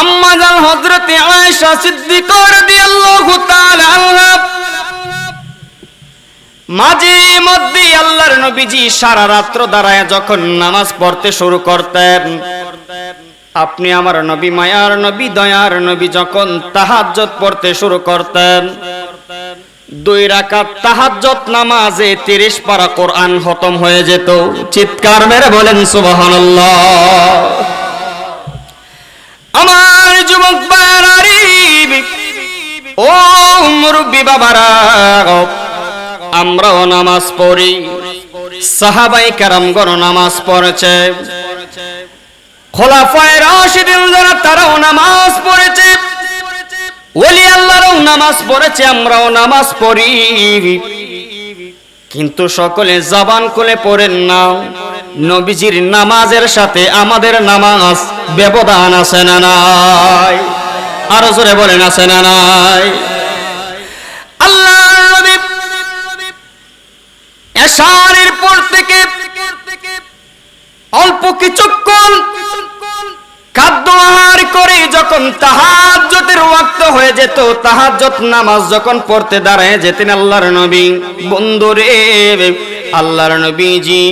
আম্মা জান হযরতে আয়েশা রাদিয়াল্লাহু তাআলা আনহা। মাঝে মধ্যে আল্লাহর নবীজি সারা রাত্র দাঁড়ায় যখন নামাজ পড়তে শুরু করতেন। আপনি আমার নবী, মায়ার নবী, দয়ার নবী যখন তাহাজ্জত পড়তে শুরু করতেন। দুই রাকাত তাহাজ্জত নামাজে 30 পারা কোরআন খতম হয়ে যেত। চিৎকার মেরে বলেন, সুবহানাল্লাহ। আমার আমরাও নামাজ পড়ি। সাহাবাই কারামগণ নামাজ পড়েছে। খোলাফায় রাশিদিন যারা, তারাও নামাজ পড়েছে। ওলি আল্লাহরও নামাজ পড়েছে, আমরাও নামাজ পড়ি। কিন্তু সকলে জবান খুলে পড়েন না। নবীজির নামাজের সাথে আমাদের নামাজ ব্যবধান আছে না নাই? আরও জোরে বলেন, আছে না নাই? আল্লাহ পর অল্প কিছুক্ষণ খাদ্য আহার করে যখন তাহাজ্জতের ওয়াক্ত হয়ে যেত তাহাজ্জত নামাজ যখন পড়তে দাঁড়ায় যেতেন আল্লাহর নবী। বন্ধুরে আল্লাহর নবীজি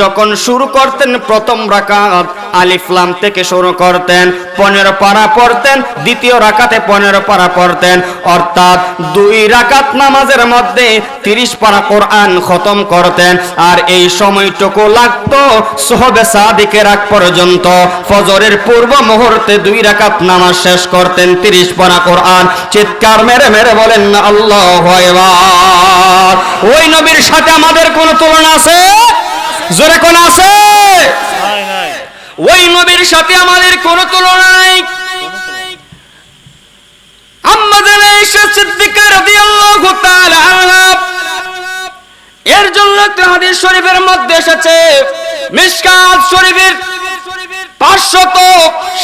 যখন শুরু করতেন প্রথম রাকাত আলিফলাম থেকে শুরু করতেন, পনেরো পারা পড়তেন, দ্বিতীয় রাকাতে পনেরো পারা পড়তেন, অর্থাৎ দুই রাকাত নামাজের মধ্যে তিরিশ পারা কোরআন খতম করতেন। আর এই সময়টুকু লাগতো সোহবে সাদিকের আগ পর্যন্ত। ফজরের পূর্ব মুহূর্তে দুই রাকাত নামাজ শেষ করতেন, তিরিশ পারা কোরআন। চিৎকার মেরে মেরে বলেন, আল্লাহ ওই নবীর সাথে আমাদের কোনো তুলনা আছে? জোরে কোন আছে? ওই নবীর সাথে আমাদের কোনো তুলনা নাই। এর জন্য তাহাদের হাদিস শরীফের মধ্যে এসেছে মিসকাত শরীফের পাঁচশত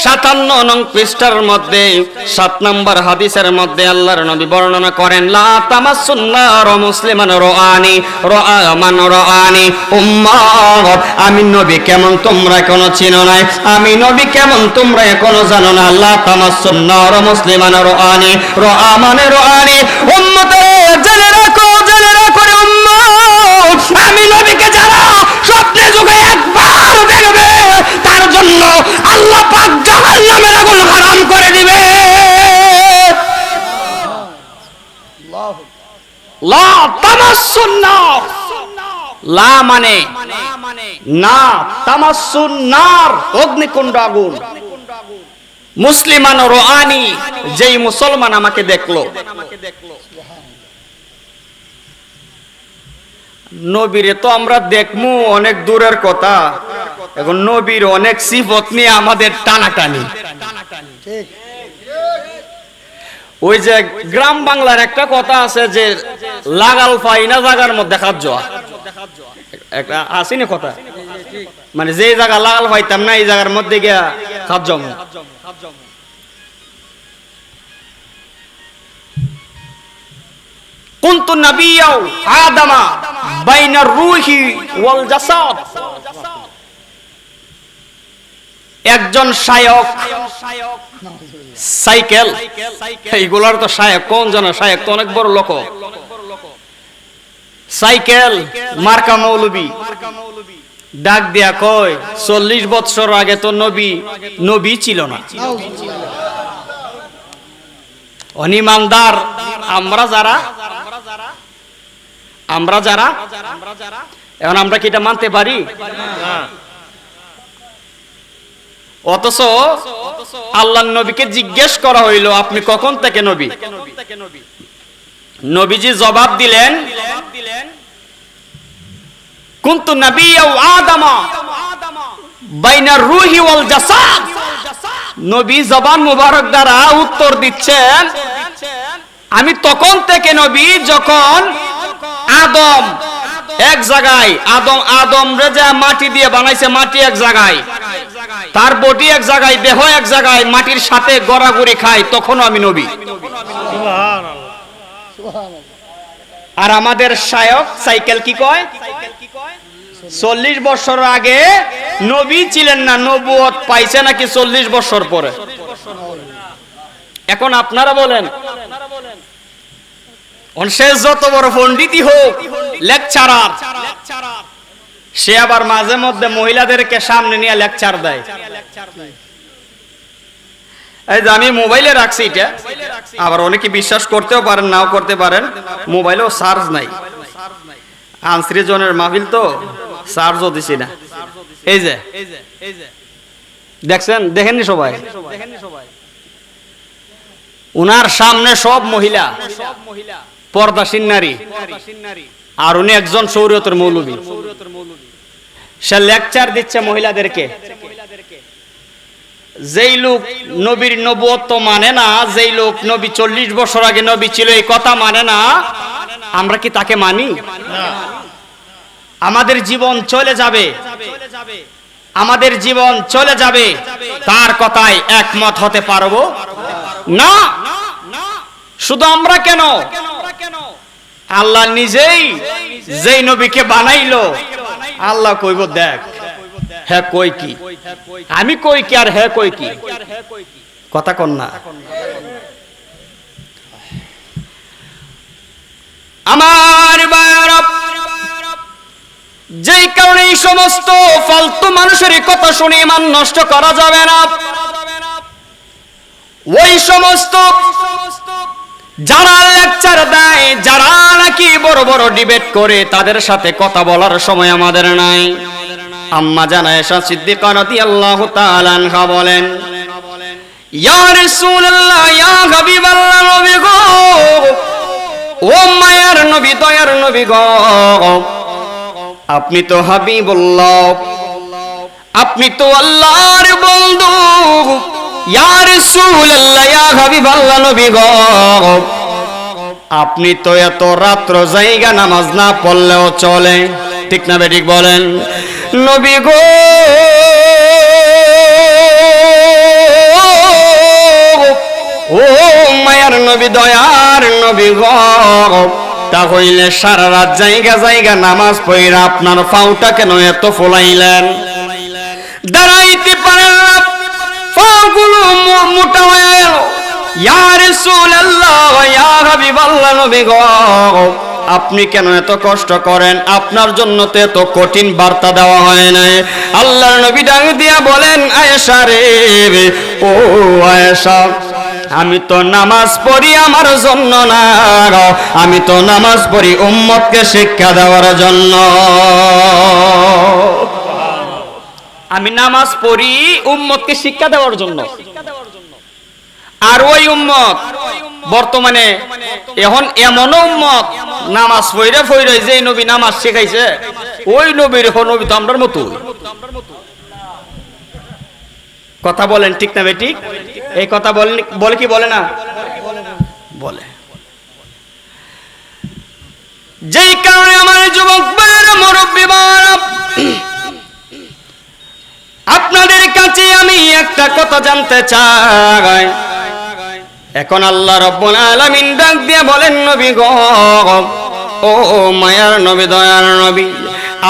সাতান্ন নং পৃষ্ঠার মধ্যে, সাত নম্বর হাদিসের মধ্যে আল্লাহর নবী বর্ণনা করেন, লা তামাসুন্নার মুসলিমান রাআনি রাআমান রাআনি উম্মাত আমি নবী কেমন তোমরা এখনও চিনো নাই, আমি নবী কেমন তোমরা এখনও জানো না, লা তামাসুন্নার মুসলিমান রাআনি রাআমান রাআনি উম্মতে জেনে রাখো লা মানে না তামাসসুন নার মুসলিমান রোআনি, যেই মুসলমান আমাকে দেখল। নবীরে তো আমরা দেখমু, অনেক দূরের কথা। এখন নবীর অনেক সিফত নিয়ে আমাদের টানাটানি। ওই যে গ্রাম বাংলার একটা কথা আছে যে লাগাল ফাইনা জায়গার মধ্যে খাদ্য একটা আসেনি কথা? মানে যে জায়গা লাগাল পাইতাম না, এই জায়গার মধ্যে গিয়া খাদ্য কুনতু নাবিয়াও আদামা বাইনার রুহি ওয়াল জাসাদ। একজন শায়ক সাইকেল। এইগুলার তো শায়ক কোন জন? শায়ক তো অনেক বড় লোক। সাইকেল, মার্কা মৌলবি। ডাক দিয়া কয়, চল্লিশ বছর আগে তো নবী নবী ছিল না। অনিমানদার আমরা যারা আমরা যারা, এখন আমরা কি এটা মানতে পারি? অথচ আল্লাহ নবীকে জিজ্ঞেস করা হইল, আপনি কখন থেকে নবী? নবীজি জবাব দিলেন, কুন্তু নবী জবান মুবারক দ্বারা উত্তর দিচ্ছেন, আমি তখন থেকে নবী যখন আদম এক জায়গায়, আদম আদম রে যা মাটি দিয়ে বানাইছে, মাটি এক জায়গায়। তার বডি এক জায়গায়, দেহ এক জায়গায়, মাটির সাথে গড়াগড়ি খায়, তখনও আমি নবী। আর আমাদের শায়ক সাইকেল কি কয়? চল্লিশ বছর আগে নবী ছিলেন না, নবুয়ত পাইছে নাকি চল্লিশ বছর পরে? এখন আপনারা বলেন। যত বড় পণ্ডিতই হোক, লেকচারার সে আবার মাঝে মধ্যে মহিলাদেরকে সামনে নিয়ে লেকচার দেয়। এই যে আমি মোবাইলে রাখছি এটা, আবার অনেকে বিশ্বাস করতেও পারেন, নাও করতে পারেন মোবাইলেও চার্জ নাই। আনসিরি জনের মাহফিল তো চার্জও দিছি না। এই যে, দেখছেন? দেখেননি সবাই? উনার সামনে সব মহিলা পর্দাসীন নারী। আর উনি একজন সৌরতর মৌলবী। সে লেকচার দিচ্ছে মহিলাদেরকে। যেই লোক নবীর নবুয়ত্ব মানে না, যেই লোক নবী চল্লিশ বছর আগে নবী ছিল, এই কথা মানে না, আমরা কি তাকে মানি? আমাদের জীবন চলে যাবে। আমাদের জীবন চলে যাবে। তার কথায় একমত হতে পারব? না। শুধু আমরা কেন? আল্লাহ নিজেই যেই নবীকে বানাইলো, আল্লাহ কইব, দেখ হ্যাঁ কই কি? আমি কই কি আর হ্যাঁ কই কি? কথা কন না। আমার যেই কারণে এই সমস্ত ফালতু মানুষের কথা শুনে ইমান নষ্ট করা যাবে না। ওই সমস্ত যারা লেকচার দেয়, যারা নাকি বড় বড় ডিবেট করে, তাদের সাথে কথা বলার সময় আমাদের নাই। আম্মা এসা সিদ্দিকা বলেন, ইয়া নবী গো, ও মায়ার নবী, দয়ার নবী গো, আপনি তো হাবিবুল্লাহ, আপনি তো আল্লাহর বন্ধু আপনি তো এত রাত্র জায়গা নামাজ না পড়লেও চলে। ঠিক না বেঠিক বলেন? নবী গো ও মায়ার নবী, দয়ার নবী গো সারা রাত জায়গা জায়গা নামাজ পড়িরা আপনার ফাউটা কেন এত ফোলাইলেন? দাঁড়াইতে পাগুলো মো- মোটা হয়ে গেল। আপনি কেন এত কষ্ট করেন? আপনার জন্য তো এত কঠিন বার্তা দেওয়া হয় নাই। নবী দিয়া বলেন, আয়েশা রে, ও আয়েশা, আমি তো নামাজ পড়ি আমার জন্য না। আমি তো নামাজ পড়ি উম্মতকে শিক্ষা দেওয়ার জন্য। আমি নামাজ পড়ি উম্মতকে শিক্ষা দেওয়ার জন্য। আর ওই উম্মত বর্তমানে এখন এমন উম্মত নামাজ পড়ে পড়ে যে নবী নামাজ শেখাইছে ওই নবীর নবী তো আমরার মতো। কথা বলেন ঠিক না বেটি? এই কথা বলেন বলে কি বলে না? বলে। যেই কারণে আমার যুবক ভাইয়েরা মুরব্বী বাবারা, আপনাদের কাছে আমি একটা কথা জানতে চাই। এখন আল্লাহ রব্বুল আলামিন ডাক দিয়ে বলেন, নবী গো, ও মায়ার নবী, দয়ার নবী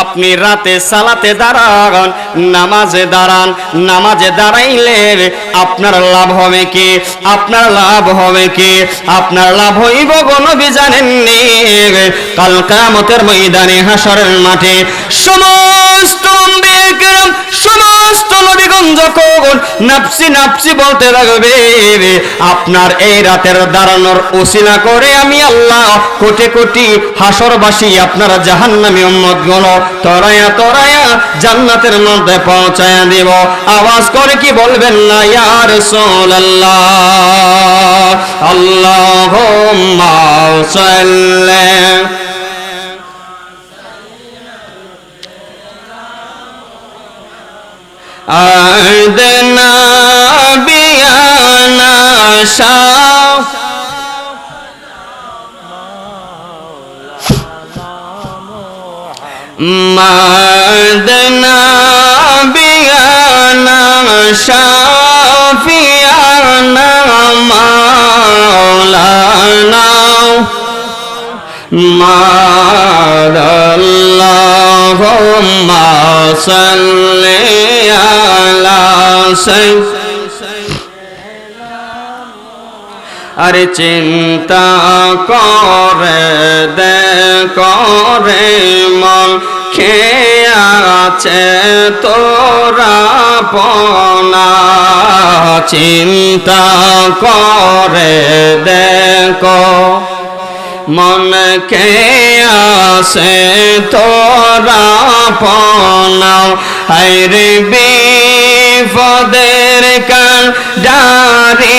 আপনি রাতে সালাতে দাঁড়ান নামাজে দাঁড়ান নামাজে দাঁড়াইলে আপনার লাভ হবে কি? আপনার লাভ হবে কি? আপনার লাভ হইব নবী জানেননি। কাল কামতের ময়দানে হাসরের মাঠে। সমস্ত আম্বিয়া-কেরাম, সমস্ত নবীগঞ্জ যখন নাপসি নাপসি বলতে লাগবে আপনার এই রাতের দাঁড়ানোর ওসিলা করে আমি আল্লাহ কোটি কোটি হাসরবাসী আপনার জাহান্নামী উম্মতগুলো তরায়া তরায়া জান্নাতের মধ্যে পৌঁছায় দিব। আওয়াজ করে কি বলবেন না ইয়ার রাসূলুল্লাহ, আল্লাহুম্মা আদনা বিয়ানা শাহ মাদনা বিয়ানা শাফিয়ানা মাওলানা। মাদাল্লাহুম্মা সাল্লি আলা সাইয়্যিদিনা আরে চিন্তা করে করে মন খেয়ে আছে তোরা পনা চিন্তা করে, দেখো মন, কে আসে তোরা পনাও হাইরে বিপদের কান ডারি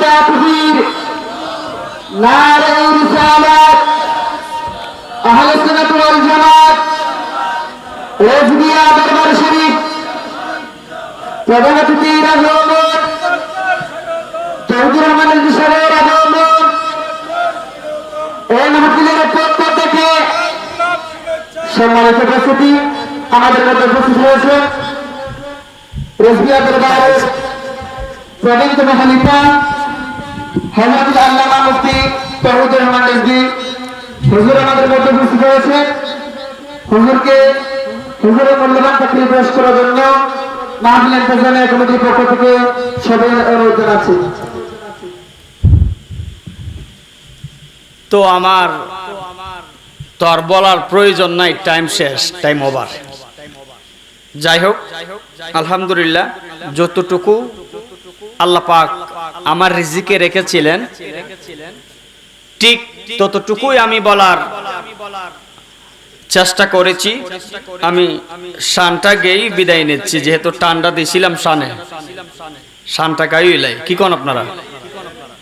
তাকবীর নারে রিসালাত আহলে সুন্নাত ওয়াল জামাত রেজবিয়া দরবার শরীফ প্রধান অতিথি রহমান চৌধুরী রহমান সাহেবের রহমান এই মাহফিলের পক্ষ থেকে সম্মানিত হজরত আল্লামা মুফতি রহমান রিজভী, হুজুর আমাদের মধ্যে উপস্থিত হয়েছে। হুজুরকে হুজুরের মূল্যবান পেশ করার জন্য মাহফিল ইন্তজামিয়া কমিটির পক্ষ থেকে সবাই অনুরোধ জানাচ্ছি। তো আমার বলার প্রয়োজন নাই টাইম শেষ টাইম ওভার যাই হোক, আলহামদুলিল্লাহ, যতটুকু আল্লাহ পাক আমার রিজিকে রেখেছিলেন। ঠিক ততটুকুই আমি বলার চেষ্টা করেছি। আমি শানটা গেই বিদায় নিচ্ছি, যেহেতু টান্ডা দিয়েছিলাম শানে। শানটা গাইলাই কি কোন আপনারা?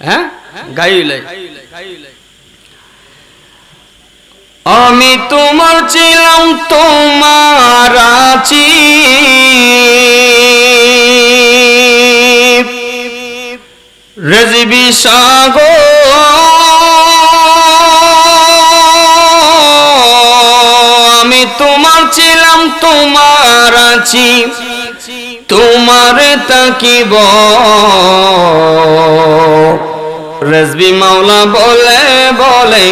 হ্যাঁ? গাইলাই আমি তোমার ছিলাম তোমার আছি। রেজিবি সাগো আমি তোমার ছিলাম, তোমার আছি, তোমার তাকিব। রেজবি মাওলা বলে বলে,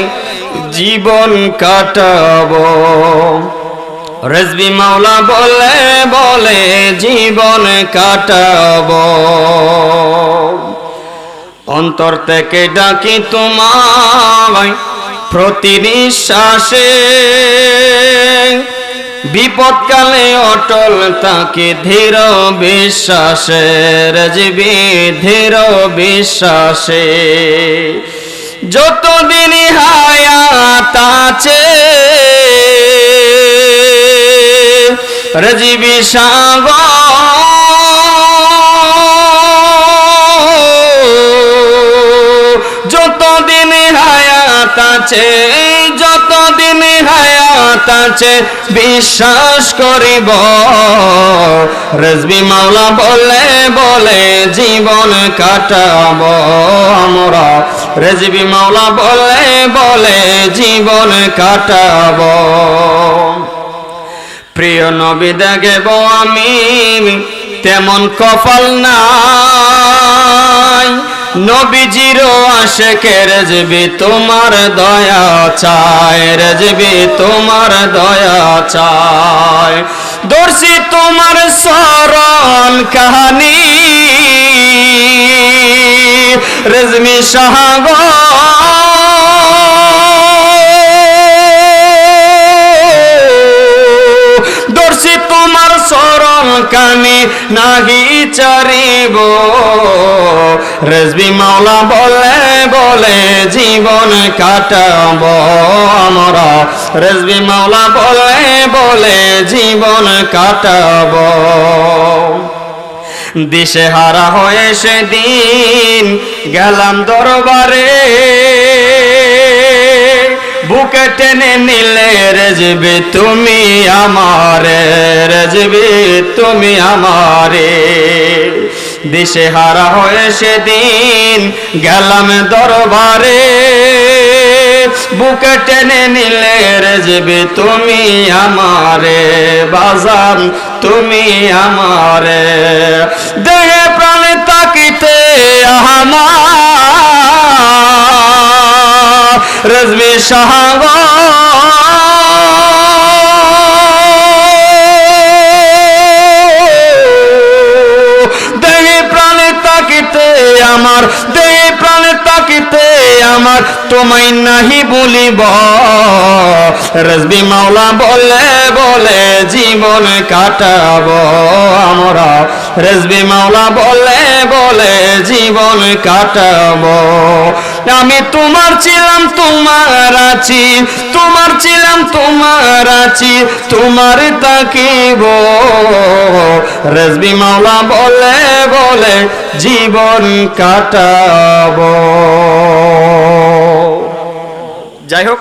জীবন কাটাবো। রেজবি মাওলা বলে বলে, জীবন কাটাবো। অন্তর থেকে ডাকি তোমায় প্রতি নিঃশ্বাসে বিপদকালে অটল তাকে ধীর বিশ্বাসে, রজবি ধীর বিশ্বাসে। যতদিন হায়াত আছে, রজবি সাগর যতদিন হায়াত আছে, যতদিন হায়াত আছে, বিশ্বাস করিব। রেজবি মাওলা বলে বলে জীবন কাটাব আমরা। রেজবি মাওলা বলে বলে জীবন কাটাব। প্রিয় নবী দেখব আমি, তেমন কপাল নাই। নবীজিরও আশেকে রেজবি তোমার দয়া চায়, রেজবি তোমার দয়া চায়। দর্শি তোমার স্মরণ কাহানি রেজমি সাহাগ কানে নাহি চারিব। রেজবি মাওলা বলে বলে জীবন কাটাব আমরা। রেজবি মাওলা বলে বলে জীবন কাটাব। দিশে হারা হয়ে সেদিন গেলাম দরবারে। বুক টেনে নিলে রেজবি তুমি আমারে, রেজবি তুমি আমারে। দিশে হারা হয়ে সেদিন গেলাম দরবারে। বুকে টেনে নিলে রেজবি তুমি আমারে, বাজান তুমি আমারে। দেহে প্রাণে তাকিতে আমার রেজবি সাহাগ দেহে প্রাণে তাকিতে আমার, দেহে প্রাণে তাকিতে আমার, তোমায় নাহি বলিব রজবি মাওলা বলে বলে জীবন কাটাবো আমরা। রজবি মাওলা বলে বলে জীবন কাটাবো। আমি তোমার ছিলাম, তোমার আছি। তোমার ছিলাম, তোমার আছি। তোমার তাকিব। রেজবি মাওলা বলে বলে জীবন কাটাবো। যাই হোক